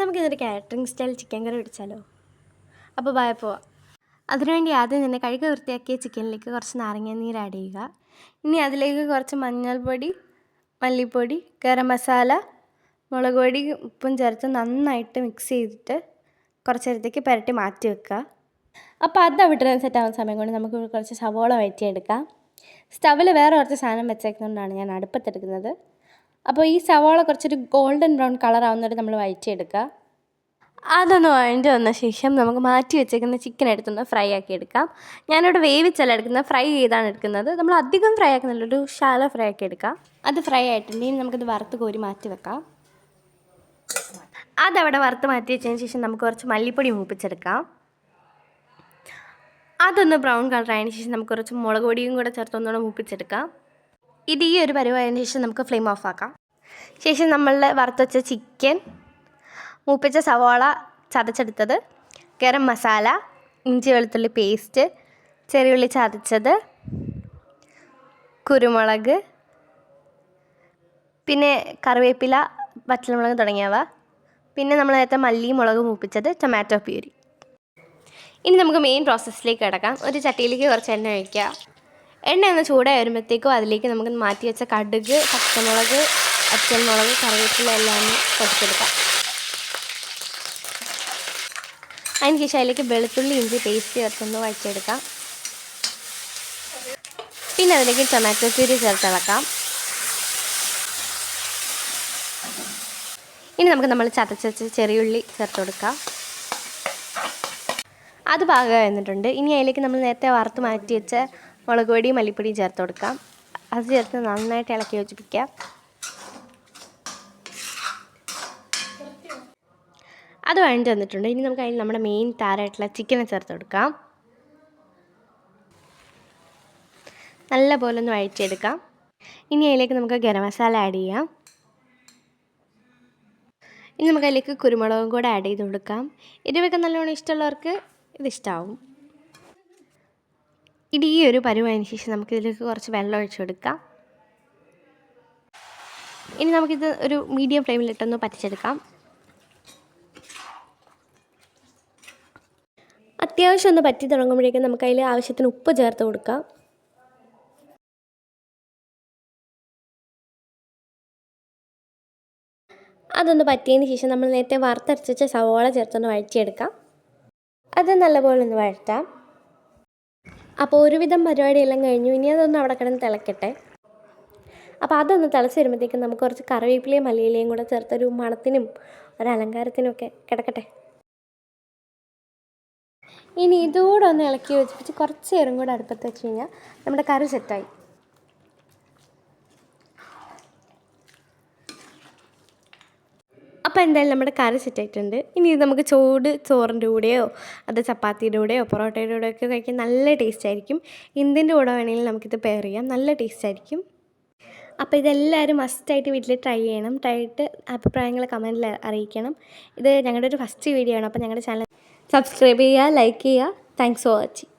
നമുക്കിതൊരു catering style chicken curry പിടിച്ചാലോ? അപ്പോൾ ബായ പോവാം. അതിനുവേണ്ടി ആദ്യം തന്നെ കഴുകി വൃത്തിയാക്കിയ ചിക്കനിലേക്ക് കുറച്ച് നാരങ്ങ നീര് ആഡ് ചെയ്യുക. ഇനി അതിലേക്ക് കുറച്ച് മഞ്ഞൾപ്പൊടി മല്ലിപ്പൊടി ഗരം മസാല മുളക് പൊടി ഉപ്പും ചേർത്ത് നന്നായിട്ട് മിക്സ് ചെയ്തിട്ട് കുറച്ച് നേരത്തേക്ക് പുരട്ടി മാറ്റി വെക്കുക. അപ്പോൾ അത് അവിടെ സെറ്റ് ആവുന്ന സമയം കൊണ്ട് നമുക്ക് കുറച്ച് സവോള വഴറ്റിയെടുക്കാം. സ്റ്റവിൽ വേറെ കുറച്ച് സാധനം വെച്ചേക്കുന്നതുകൊണ്ടാണ് ഞാൻ അടുപ്പത്തെടുക്കുന്നത് അപ്പോൾ ഈ സവാള കുറച്ചൊരു ഗോൾഡൻ ബ്രൗൺ കളർ ആവുന്നവരെ നമ്മൾ വഴറ്റിയെടുക്കുക. അതൊന്ന് വഴണ്ടി വന്ന ശേഷം നമുക്ക് മാറ്റി വെച്ചേക്കുന്ന ചിക്കൻ എടുത്തൊന്ന് ഫ്രൈ ആക്കി എടുക്കാം. ഞാനിവിടെ വേവിച്ചല്ല എടുക്കുന്നത് ഫ്രൈ ചെയ്താണ് എടുക്കുന്നത്. നമ്മൾ അധികം ഫ്രൈ ആക്കുന്നില്ല ഒരു ശാല ഫ്രൈ ആക്കി എടുക്കാം. അത് ഫ്രൈ ആയിട്ടുണ്ടെങ്കിൽ നമുക്കത് വറുത്ത് കോരി മാറ്റി വെക്കാം. അതവിടെ വറുത്ത് മാറ്റി വെച്ചതിന് ശേഷം നമുക്ക് കുറച്ച് മല്ലിപ്പൊടി മൂപ്പിച്ചെടുക്കാം. അതൊന്ന് ബ്രൗൺ കളർ ആയതിനു ശേഷം നമുക്ക് കുറച്ച് മുളക് പൊടിയും കൂടെ ചേർത്ത് ഒന്നുകൂടെ മൂപ്പിച്ചെടുക്കാം. ഇത് ഈ ഒരു പരിപാടിന് ശേഷം നമുക്ക് ഫ്ലെയിം ഓഫ് ആക്കാം. ശേഷം നമ്മൾ വറുത്തുവച്ച ചിക്കൻ മൂപ്പിച്ച സവാള ചതച്ചെടുത്തത് ഗരം മസാല ഇഞ്ചി വെളുത്തുള്ളി പേസ്റ്റ് ചെറിയുള്ളി ചതച്ചത് കുരുമുളക് പിന്നെ കറിവേപ്പില പച്ചമുളക് തുടങ്ങിയവ. പിന്നെ നമ്മൾ നേരത്തെ മല്ലി മുളക് മൂപ്പിച്ചത് ടൊമാറ്റോ പ്യൂരി. ഇനി നമുക്ക് മെയിൻ പ്രോസസ്സിലേക്ക് കിടക്കാം. ഒരു ചട്ടിയിലേക്ക് കുറച്ച് എണ്ണ ഒഴിക്കുക എണ്ണ ഒന്ന് ചൂടായി വരുമ്പോഴത്തേക്കും അതിലേക്ക് നമുക്ക് മാറ്റി വെച്ച കടുക് പച്ചമുളക് അച്ചമുളക് കറിവേപ്പില എല്ലാം ഒന്ന് പൊട്ടിച്ചെടുക്കാം. അതിന് ശേഷം അതിലേക്ക് വെളുത്തുള്ളി ഇഞ്ചി പേസ്റ്റ് ചേർത്തൊന്ന് വഴിച്ചെടുക്കാം പിന്നെ അതിലേക്ക് ടൊമാറ്റോ പ്യൂരി ചേർത്തിളക്കാം ഇനി നമുക്ക് നമ്മൾ ചതച്ച് വെച്ച് ചെറിയുള്ളി ചേർത്ത് കൊടുക്കാം. അത് പാകം വന്നിട്ടുണ്ട് ഇനി അതിലേക്ക് നമ്മൾ നേരത്തെ വറുത്ത് മാറ്റി വെച്ച മുളക് പൊടിയും മല്ലിപ്പൊടിയും ചേർത്ത് കൊടുക്കാം. അത് ചേർത്ത് നന്നായിട്ട് ഇളക്കി യോജിപ്പിക്കാം അത് വഴണ്ടി തന്നിട്ടുണ്ട് ഇനി നമുക്ക് അതിൽ നമ്മുടെ മെയിൻ താരമായിട്ടുള്ള ചിക്കനെ ചേർത്ത് കൊടുക്കാം. നല്ല പോലെ ഒന്ന് വഴറ്റിയെടുക്കാം. ഇനി അതിലേക്ക് നമുക്ക് ഗരം മസാല ആഡ് ചെയ്യാം. ഇനി നമുക്ക് അതിലേക്ക് കുരുമുളകും കൂടെ ആഡ് ചെയ്ത് കൊടുക്കാം. എരിവൊക്കെ നല്ലോണം ഇഷ്ടമുള്ളവർക്ക് ഇതിഷ്ടാവും ഇനി ഈ ഒരു പരുവായതിന് ശേഷം നമുക്കിതിലേക്ക് കുറച്ച് വെള്ളം ഒഴിച്ചു കൊടുക്കാം. ഇനി നമുക്കിത് ഒരു മീഡിയം ഫ്ലെയിമിലിട്ടൊന്ന് പറ്റിച്ചെടുക്കാം. അത്യാവശ്യം ഒന്ന് പറ്റി തുടങ്ങുമ്പോഴേക്കും നമുക്ക് അതിൽ ആവശ്യത്തിന് ഉപ്പ് ചേർത്ത് കൊടുക്കാം. അതൊന്ന് പറ്റിയതിന് ശേഷം നമ്മൾ നേരത്തെ വറുത്തരച്ച സവോള ചേർത്തൊന്ന് വഴറ്റിയെടുക്കാം. അത് നല്ലപോലെ ഒന്ന് വഴറ്റാം. അപ്പോൾ ഒരുവിധം പരിപാടിയെല്ലാം കഴിഞ്ഞു. ഇനി അതൊന്നും അവിടെ കിടന്ന് തിളക്കട്ടെ. അപ്പോൾ അതൊന്ന് തിളച്ച് വരുമ്പോഴത്തേക്കും നമുക്ക് കുറച്ച് കറിവേപ്പിലയും മല്ലിയിലയും കൂടെ ചേർത്തൊരു മണത്തിനും ഒരു അലങ്കാരത്തിനും ഒക്കെ കിടക്കട്ടെ. ഇനി ഇതുകൂടെ ഒന്ന് ഇളക്കി യോജിപ്പിച്ച് കുറച്ച് നേരം കൂടെ അടുപ്പത്ത് വെച്ച് കഴിഞ്ഞാൽ നമ്മുടെ കറി സെറ്റായി അപ്പോൾ എന്തായാലും നമ്മുടെ കറി സെറ്റായിട്ടുണ്ട് ഇനി ഇത് നമുക്ക് ചൂട് ചോറിന്റെ കൂടെയോ അത് ചപ്പാത്തിയുടെ കൂടെയോ പൊറോട്ടയുടെ കൂടെയോ ഒക്കെ കഴിക്കാൻ നല്ല ടേസ്റ്റ് ആയിരിക്കും. എന്തിന്റെ കൂടെ വേണമെങ്കിലും നമുക്കിത് പെയർ ചെയ്യാം. നല്ല ടേസ്റ്റ് ആയിരിക്കും. അപ്പോൾ ഇതെല്ലാവരും മസ്റ്റായിട്ട് വീട്ടിൽ ട്രൈ ചെയ്യണം. ട്രൈ ചെയ്തിട്ട് അഭിപ്രായങ്ങൾ കമന്റിൽ അറിയിക്കണം. ഇത് ഞങ്ങളുടെ ഒരു ഫസ്റ്റ് വീഡിയോ ആണ്. അപ്പോൾ ഞങ്ങളുടെ ചാനൽ സബ്സ്ക്രൈബ് ചെയ്യുക ലൈക്ക് ചെയ്യുക. Thanks for watching